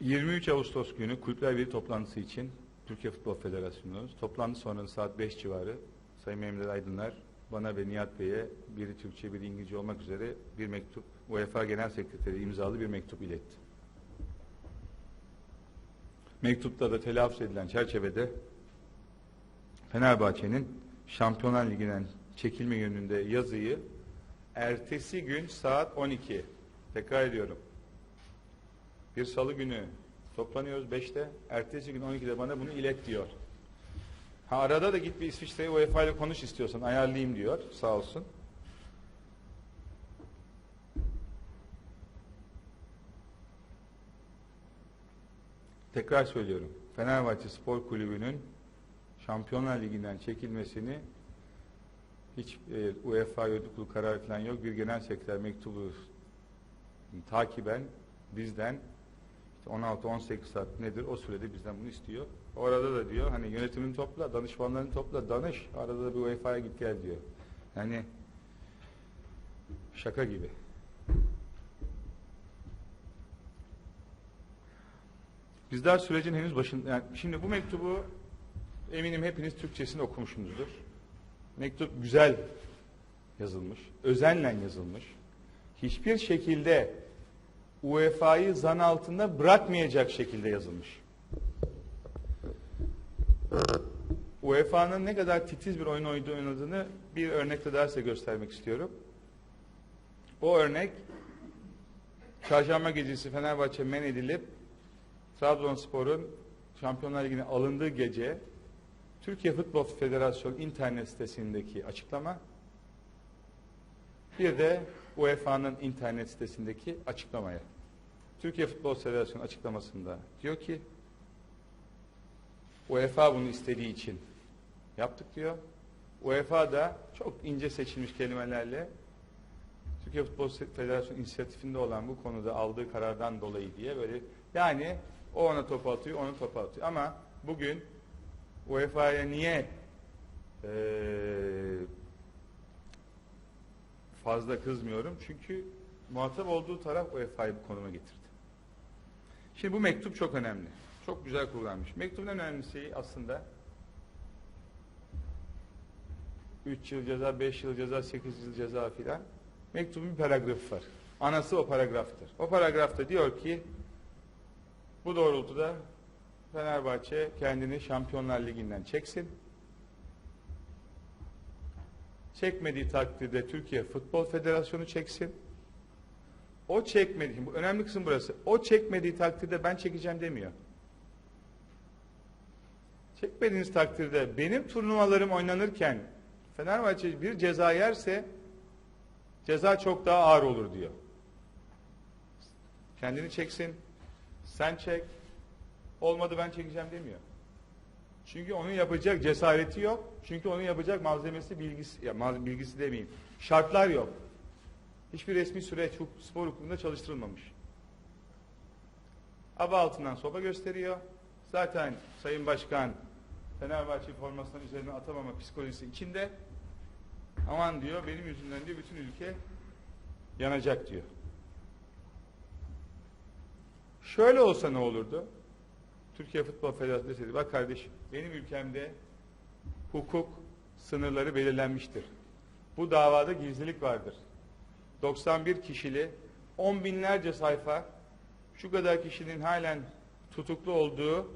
23 Ağustos günü Kulüpler Birliği toplantısı için Türkiye Futbol Federasyonu toplandı sonrası saat 5 civarı Sayın Mehmet Aydınlar bana ve Nihat Bey'e biri Türkçe biri İngilizce olmak üzere bir mektup UEFA Genel Sekreteri imzalı bir mektup iletti. Mektupta da telaffuz edilen çerçevede Fenerbahçe'nin Şampiyonlar Ligi'nden çekilme yönünde yazıyı ertesi gün saat 12 tekrar ediyorum. Bir salı günü toplanıyoruz 5'te. Ertesi gün 12'de bana bunu ilet diyor. Ha arada da git bir İsviçre'ye UEFA ile konuş istiyorsan ayarlayayım diyor. Sağ olsun. Tekrar söylüyorum. Fenerbahçe Spor Kulübü'nün Şampiyonlar Ligi'nden çekilmesini hiç e, UEFA yönetim kararı falan yok. Bir genel sekreter mektubu takiben bizden 16-18 saat nedir o sürede bizden bunu istiyor. Orada da diyor hani yönetimin topla, danışmanlarını topla, danış. Arada da bir UEFA'ya git gel diyor. Yani şaka gibi. Bizler sürecin henüz başında, yani şimdi bu mektubu eminim hepiniz Türkçesini okumuşsunuzdur. Mektup güzel yazılmış, özenle yazılmış. Hiçbir şekilde UEFA'yı zan altında bırakmayacak şekilde yazılmış. UEFA'nın ne kadar titiz bir oyun oynadığını bir örnekle daha size göstermek istiyorum. O örnek Çarşamba gecesi Fenerbahçe men edilip Trabzonspor'un Şampiyonlar Ligi'ne alındığı gece Türkiye Futbol Federasyonu internet sitesindeki açıklama bir de UEFA'nın internet sitesindeki açıklamaya. Türkiye Futbol Federasyonu açıklamasında diyor ki UEFA bunu istediği için yaptık diyor. UEFA da çok ince seçilmiş kelimelerle Türkiye Futbol Federasyonu inisiyatifinde olan bu konuda aldığı karardan dolayı diye böyle yani o ona top atıyor, onu top atıyor. Ama bugün UEFA'ya niye ee, fazla kızmıyorum? Çünkü muhatap olduğu taraf UEFA'yı bu konuma getirdi. Şimdi bu mektup çok önemli. Çok güzel kullanmış. Mektubun en önemli şeyi aslında 3 yıl ceza, 5 yıl ceza, 8 yıl ceza filan. Mektubun bir paragrafı var. Anası o paragraftır. O paragrafta diyor ki bu doğrultuda Fenerbahçe kendini Şampiyonlar Ligi'nden çeksin. Çekmediği takdirde Türkiye Futbol Federasyonu çeksin. O çekmediği, bu önemli kısım burası. O çekmediği takdirde ben çekeceğim demiyor. Çekmediğiniz takdirde benim turnuvalarım oynanırken Fenerbahçe bir ceza yerse ceza çok daha ağır olur diyor. Kendini çeksin. Sen çek. Olmadı ben çekeceğim demiyor. Çünkü onun yapacak cesareti yok. Çünkü onun yapacak malzemesi bilgisi, ya bilgisi demeyeyim. Şartlar yok. Hiçbir resmi süreç spor hukukunda çalıştırılmamış. Aba altından sopa gösteriyor. Zaten Sayın Başkan Fenerbahçe formasının üzerine atamama psikolojisi içinde. Aman diyor benim yüzümden diyor bütün ülke yanacak diyor. Şöyle olsa ne olurdu? Türkiye Futbol Federasyonu deseydi bak kardeşim benim ülkemde hukuk sınırları belirlenmiştir. Bu davada gizlilik vardır. 91 kişili 10 binlerce sayfa şu kadar kişinin halen tutuklu olduğu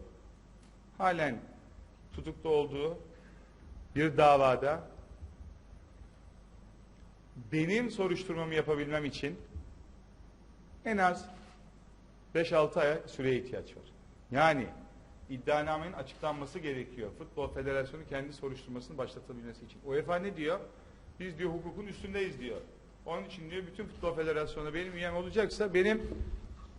halen tutuklu olduğu bir davada benim soruşturmamı yapabilmem için en az 5-6 aya süreye ihtiyaç var. Yani iddianamenin açıklanması gerekiyor. Futbol Federasyonu kendi soruşturmasını başlatabilmesi için. UEFA ne diyor? Biz diyor hukukun üstündeyiz diyor. Onun için diyor bütün futbol federasyonu benim üyem olacaksa benim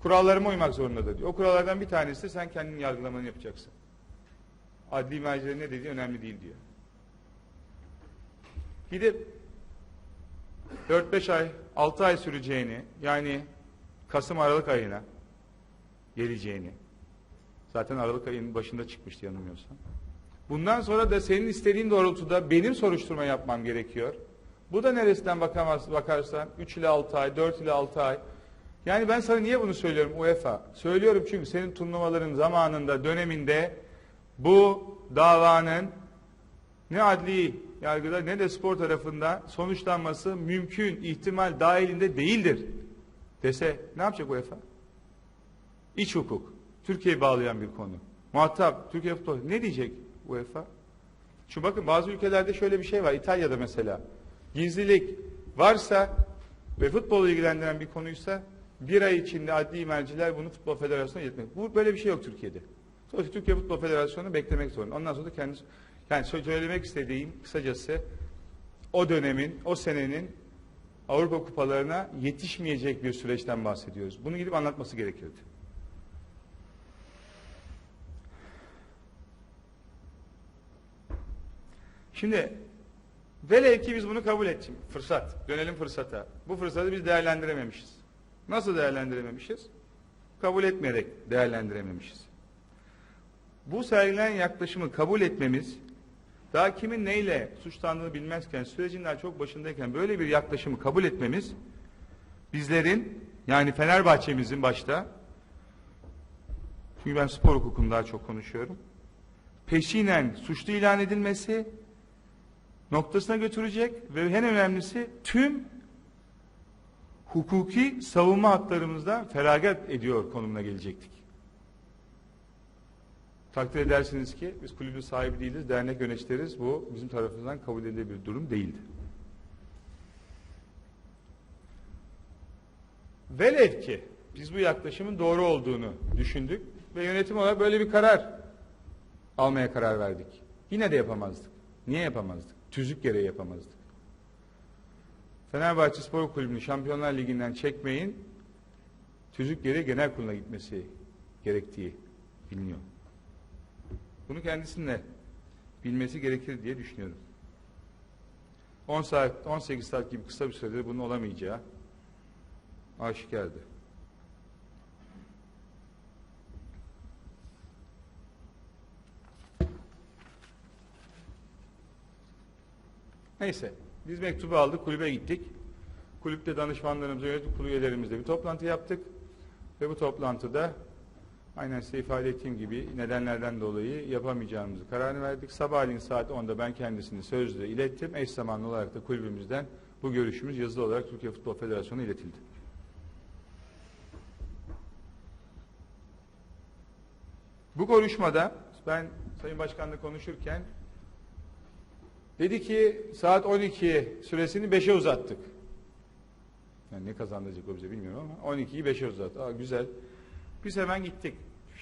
kurallarıma uymak zorundadır diyor. O kurallardan bir tanesi de sen kendin yargılamanı yapacaksın. Adli mercilerin ne dediği önemli değil diyor. Gidip 4-5 ay, 6 ay süreceğini yani Kasım Aralık ayına geleceğini zaten Aralık ayının başında çıkmıştı yanılmıyorsam. Bundan sonra da senin istediğin doğrultuda benim soruşturma yapmam gerekiyor. Bu da neresinden bakarsan 3 ile 6 ay, 4 ile 6 ay. Yani ben sana niye bunu söylüyorum UEFA? Söylüyorum çünkü senin turnuvaların zamanında, döneminde bu davanın ne adli yargıda ne de spor tarafında sonuçlanması mümkün ihtimal dahilinde değildir dese ne yapacak UEFA? İç hukuk. Türkiye'yi bağlayan bir konu. Muhatap Türkiye futbol ne diyecek UEFA? Şu bakın bazı ülkelerde şöyle bir şey var. İtalya'da mesela gizlilik varsa ve futbolu ilgilendiren bir konuysa bir ay içinde adli merciler bunu Futbol Federasyonu'na iletmek. Bu böyle bir şey yok Türkiye'de. Dolayısıyla Türkiye Futbol Federasyonu beklemek zorunda. Ondan sonra da kendisi yani söylemek istediğim kısacası o dönemin, o senenin Avrupa kupalarına yetişmeyecek bir süreçten bahsediyoruz. Bunu gidip anlatması gerekirdi. Şimdi velev ki biz bunu kabul ettik. Fırsat. Dönelim fırsata. Bu fırsatı biz değerlendirememişiz. Nasıl değerlendirememişiz? Kabul etmeyerek değerlendirememişiz. Bu sergilenen yaklaşımı kabul etmemiz daha kimin neyle suçlandığını bilmezken, sürecin daha çok başındayken böyle bir yaklaşımı kabul etmemiz bizlerin yani Fenerbahçe'mizin başta çünkü ben spor hukukunu daha çok konuşuyorum. Peşinen suçlu ilan edilmesi noktasına götürecek ve en önemlisi tüm hukuki savunma haklarımızdan feragat ediyor konumuna gelecektik. Takdir edersiniz ki biz kulübün sahibi değiliz, dernek yöneticileriz. Bu bizim tarafımızdan kabul edilebilir durum değildi. Velev ki biz bu yaklaşımın doğru olduğunu düşündük ve yönetim olarak böyle bir karar almaya karar verdik. Yine de yapamazdık. Niye yapamazdık? Tüzük gereği yapamazdık. Fenerbahçe Spor Kulübü'nü Şampiyonlar Ligi'nden çekmeyin, tüzük gereği genel kuruluna gitmesi gerektiği biliniyor. Bunu kendisinde bilmesi gerekir diye düşünüyorum. 10 saat, 18 saat gibi kısa bir sürede bunun olamayacağı aşikardı. Neyse, biz mektubu aldık, kulübe gittik. Kulüpte danışmanlarımızla, yönetim kurulu üyelerimizle bir toplantı yaptık. Ve bu toplantıda aynen size ifade ettiğim gibi nedenlerden dolayı yapamayacağımızı kararını verdik. Sabahleyin saat 10'da ben kendisini sözle ilettim. Eş zamanlı olarak da kulübümüzden bu görüşümüz yazılı olarak Türkiye Futbol Federasyonu'na iletildi. Bu konuşmada ben Sayın Başkan'la konuşurken dedi ki saat 12 süresini 5'e uzattık. Yani ne kazandıracak o bize bilmiyorum ama 12'yi 5'e uzattı. Aa, güzel. Biz hemen gittik.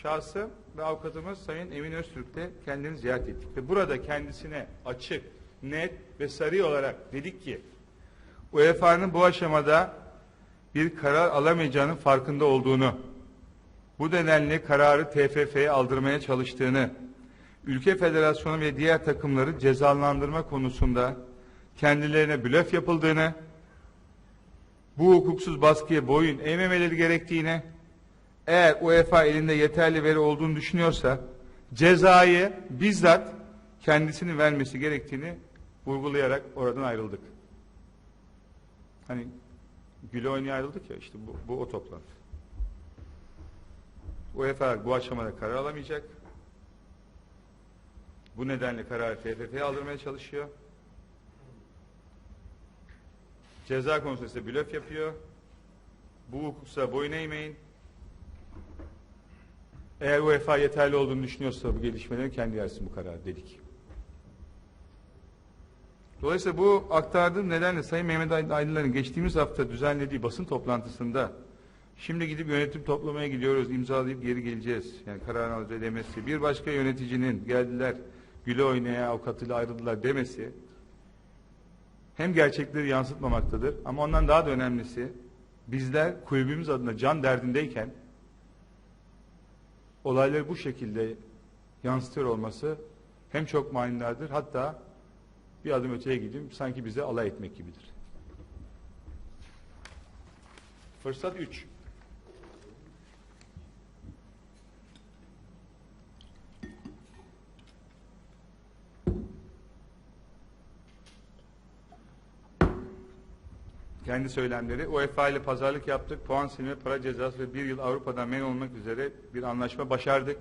Şahsı ve avukatımız Sayın Emin Öztürk de kendini ziyaret ettik. Ve burada kendisine açık, net ve sarı olarak dedik ki UEFA'nın bu aşamada bir karar alamayacağının farkında olduğunu, bu nedenle kararı TFF'ye aldırmaya çalıştığını, ülke federasyonu ve diğer takımları cezalandırma konusunda kendilerine blöf yapıldığını, bu hukuksuz baskıya boyun eğmemeleri gerektiğini, eğer UEFA elinde yeterli veri olduğunu düşünüyorsa cezayı bizzat kendisini vermesi gerektiğini vurgulayarak oradan ayrıldık. Hani güle oynaya ayrıldık ya işte bu, bu o toplantı. UEFA bu aşamada karar alamayacak. Bu nedenle kararı TFF'ye aldırmaya çalışıyor. Ceza konusunda ise blöf yapıyor. Bu hukuksa boyun eğmeyin. Eğer UEFA yeterli olduğunu düşünüyorsa bu gelişmelerin kendi yersin bu karar dedik. Dolayısıyla bu aktardığım nedenle Sayın Mehmet Aydınlar'ın geçtiğimiz hafta düzenlediği basın toplantısında şimdi gidip yönetim toplamaya gidiyoruz, imzalayıp geri geleceğiz. Yani karar alacağız demesi. Bir başka yöneticinin geldiler, güle oynaya avukatıyla ayrıldılar demesi hem gerçekleri yansıtmamaktadır ama ondan daha da önemlisi bizler kulübümüz adına can derdindeyken olayları bu şekilde yansıtıyor olması hem çok manidardır hatta bir adım öteye gideyim sanki bize alay etmek gibidir. Fırsat 3. kendi söylemleri. UEFA ile pazarlık yaptık. Puan silme, para cezası ve bir yıl Avrupa'dan men olmak üzere bir anlaşma başardık.